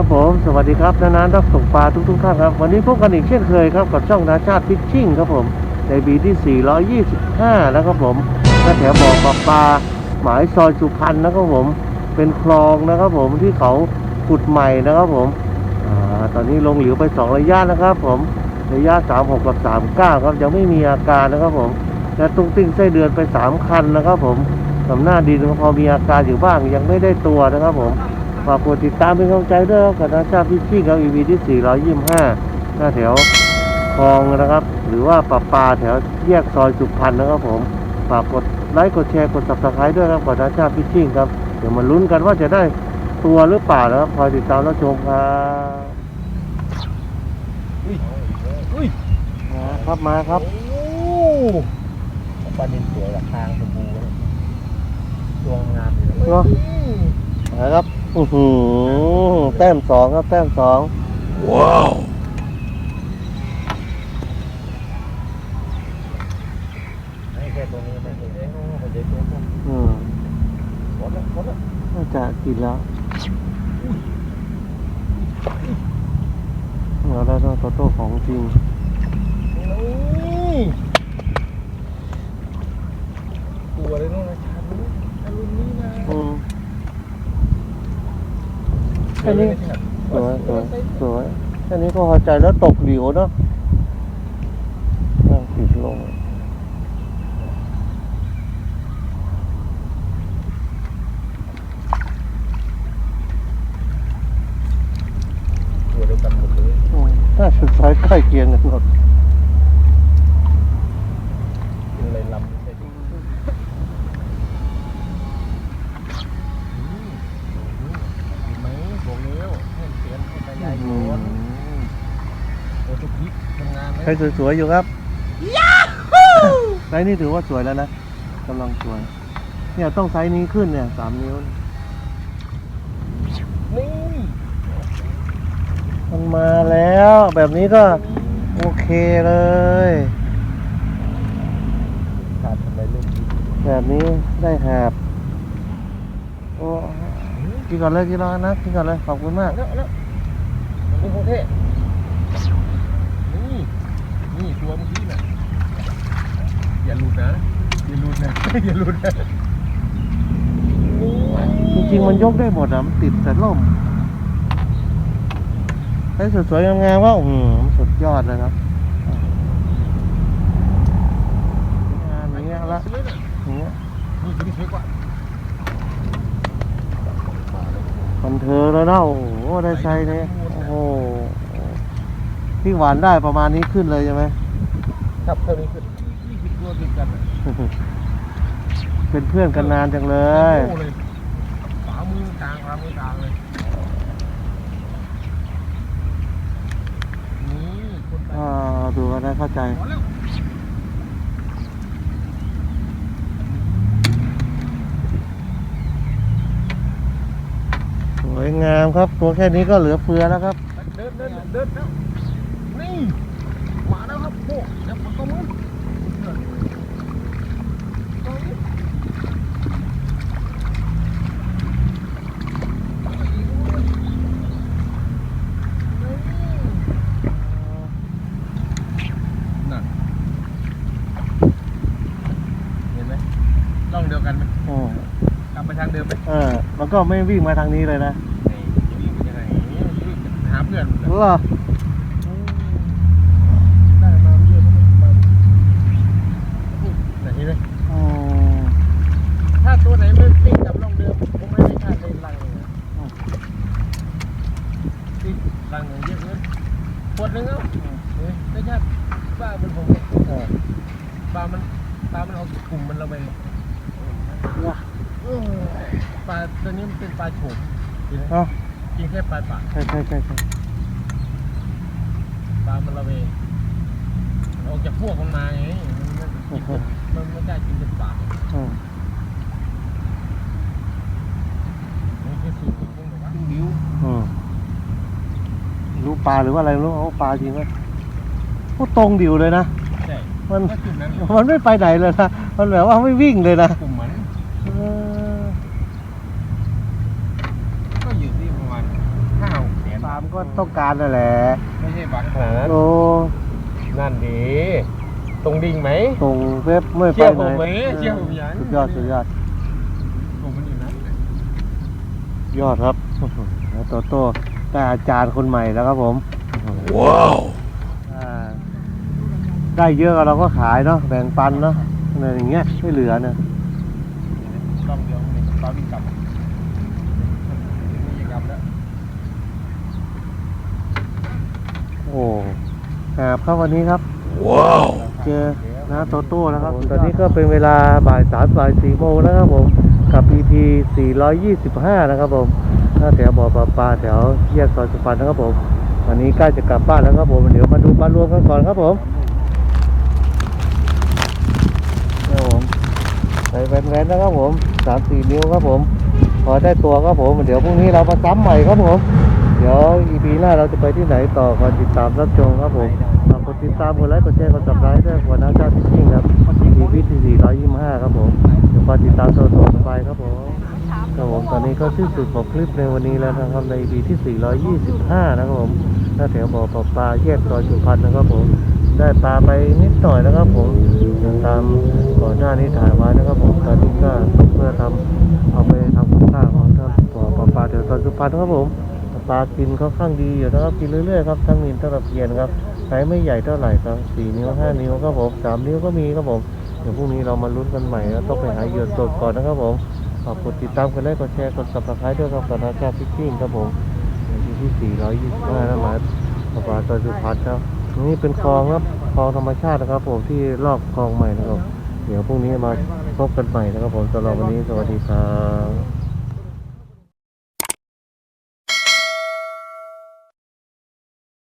ครับผมสวัสดีครับนานานักตกปลาทุกทุกๆท่านครับ วันนี้พบกันอีกเช่นเคยครับกับช่องนาชาติฟิชชิ่งครับผมในบีที่ 425 นะครับผมหน้าแถวบ่อปลาปลาหมายซอยสุพรรณนะครับผมเป็นคลองนะครับผมที่เขาขุดใหม่นะครับผมอตอนนี้ลงเหลียวไป 2 ระยะนะครับ ผมระยะ 36 กับ 39 ครับยังไม่มีอาการนะครับผมและตุ้งติ้งไส้เดือนไป 3 คันนะครับผมสำหน้าดินพอมีอาการอยู่บ้างยังไม่ได้ตัวนะครับผม ฝากกดติดตามเป็นกำลังใจด้วยครับกับนาชาพิชชี่ครับ EP ที่ 425 หน้าแถวคลองนะครับ หรือว่าปลาปลาแถวแยกซอยสุพรรณนะครับผม ฝากกดไลค์กดแชร์กด subscribe ด้วยครับกับนาชาพิชชี่ครับ เดี๋ยวมาลุ้นกันว่าจะได้ตัวหรือเปล่านะครับคอยติดตามรับชมครับอุ้ยมาครับมาครับโอ้ปลาดินสวยกับทางชมพูเนี่ยตัวงามเลยเนอะนะครับ อือหือแต้มสองครับแต้มสองว้าวให้แค่ตัวนี้ไม่เห็นเอ้ยโอ้โหเด็กตัวนี้อืมหมดแล้วหมดแล้วน่าจะกินแล้วเราได้ตัวโต้ของจริงนี่ตัวเลยนู่นนะชาลุ้นชาลุ้นนี่นะ อืม แค่นี้สวยสวยสวยแค่นี้ก็พอใจแล้วตกเหลียวเนาะนั่งติดลงตัวเดียวกันหมดเลยอืมน่าสุดท้ายใกล้เคียงกันหมดกินเลยลำใส่ดิกินไหมบอกแล้วให้เสียนให้ตายายโยนโอ้ทุกพริกทำงานไหม ใค รสวยๆอยู่ครับไซส์นี้ถือว่าสวยแล้วนะกำลังสวย เนี่ยต้องไซส์นี้ขึ้นเนี่ยสามนิ้วนี่มันมาแล้วแบบนี้ก็โอเคเลยขาดทำไรลูกนี้แบบนี้ได้หาบโอ้กินก่อนเลยกินรอนะกินก่อนเลยขอบคุณมากแล้วแล้วมันเป็นโคเทนี่นี่ ตัวเมื่อกี้น่ะอย่าหลุดนะ อย่าหลุดนะ อย่าหลุดนะจริงๆมันยกได้หมดอะมันติดแต่ล่มไอ้สวยๆงามๆว่าอืมสุดยอดเลยครับงานอย่างเงี้ยละสวอย่างเงี้ยนี่ตันี้สวยกว่าบันเทิงแล้วเนาะโอ้โหได้ใช้เลยโอ้โหที่หวานได้ประมาณนี้ขึ้นเลยใช่ไหม ครับเท่านี้คือยี่สิบตัวติดกันน่ะเป็นเพื่อนกันนานจังเลยโอ้เลยขวามือกลางขวามือกลางเลยนี่คนไปอ่าดูกันได้เข้าใจพอแล้วสวยงามครับ ตัวแค่นี้ก็เหลือเฟือแล้วครับ เดินเดินเดินแล้วนี่ มาแล้วครับโอ้เดี๋ยวผมก็มือตรงนี้นั่นเห็นไหมล่องเดียวกันไหมอืมกลับไปทางเดิมไหมเออมันก็ไม่วิ่งมาทางนี้เลยนะนี่จะวิ่งไปยังไงวิ่งไปหาเพื่อนเหรอ ได้มาเยอะมากไหนเห็นไหม อืม ถ้าตัวไหนไม่วิ่งกลับล่องเดิมผมไม่ได้ชาติเลยลังเลยนะที่ ลังอย่างเยอะเลยปวดหนึงเอ้าเฮ้ยได้ชาติบ้ามันผมเออปลามันปลามันเอากลุ่มมันเราไปว่ะเออปลาตัวนี้มันเป็นปลาโฉบกินไหมเอ้ากินแค่ปลายปากใช่ใช่ใช่ใช่ปลามันระเวงมันออกจากพวกมันมาไงมันไม่กินเป็นมันไม่กล้ากินเป็นปาก อืม นี่คือสูตรของผมแบบว่าบิว อืมรู้ ปลาหรือว่าอะไรไม่รู้เอาปลาจริงไหมโอ้ตรงดิวเลยนะใช่มันก็จุดนั้นมันไม่ไปไหนเลยนะมันแบบว่าไม่วิ่งเลยนะกลุ่มมันเออก็อยู่ที่ประมาณห้าหกแสนปลามันก็ก็ต้องการนั่นแหละไม่ใช่บังขนาดนั้นโอ้นั่นดีตรงดิ่งไหมตรงเว็บไม่ไปเชี่ยวไหผนมไหมเชี่ยวผมยังสุดยอดสุดยอดผมมันอยู่นั้นยอดครับแล้วโตโต้ ได้อาจารย์คนใหม่แล้วครับผมว้าวอ่าได้เยอะเราก็ขายเนาะแบ่งปันเนาะอะไรอย่างเงี้ยไม่เหลือเนี่ยกล้องเดียวมันปลาวิ่งกลับนี่กลับแล้วโอ้แอบครับวันนี้ครับว้าวเจอนะโตโต้แล้วครับ ตอนนี้ก็เป็นเวลาบ่ายสามบ่ายสี่โมงแล้วครับผม กับ EP 425 นะครับผม ถ้าแถวบ่อปลาปลาแถวแยกซอยสุพรรณนะครับผมวันนี้ใกล้จะกลับบ้านแล้วครับผมเดี๋ยวมาดูปลารวมกันก่อนครับผมครับผมใส่แว่นๆนะครับผมสามสี่นิ้วครับผม พอได้ตัวครับผมเดี๋ยวพรุ่งนี้เรามาซ้ำใหม่ครับผมเดี๋ยว EP หน้าเราจะไปที่ไหนต่อก่อติดตามรับชมครับผมฝากกดติดตามกดไลค์กดแชร์กดซับสไครต์ด้วยหัวหน้าชาติพิชิ่งครับ EP ที่425ครับผมเดี๋ยวคอยติดตามตัวต่อ ครับผมตอนนี้ก็สิ้นสุดของคลิปในวันนี้แล้วนะครับใน EP ที่ 425 นะครับผมหน้าแถวบ่อปลาปลาแยกซอยสุพรรณนะครับผมได้ปลาไปนิดหน่อยนะครับผมยังตามก่อนหน้านี้ถ่ายไว้นะครับผมตอนนี้ก็เพื่อทำเอาไปทำกับข้าวของท่านบ่อปลาปลาแถวซอยสุพรรณครับผมปลากินค่อนข้างดีอยู่นะครับกินเรื่อยๆครับทั้งนินทั้งตะเพียนครับไซส์ไม่ใหญ่เท่าไหร่ครับสี่นิ้วห้านิ้วครับผมสามนิ้วก็มีครับผมเดี๋ยวพรุ่งนี้เรามาลุ้นกันใหม่แล้วต้องไปหาเหยื่อสดก่อนนะครับผม ฝากกดติดตามกันได้กดแชร์กด subscribe ด้วยครับกับนาชาพิชชิ่งครับผมอยู่ที่ 425นะหมายปลาตัวสุพัฒน์ครับนี่เป็นคลองครับคลองธรรมชาตินะครับผมที่ลอกคลองใหม่นะครับ เดี๋ยวพรุ่งนี้มาพบกันใหม่นะครับผมสำหรับวันนี้สวัสดีครับ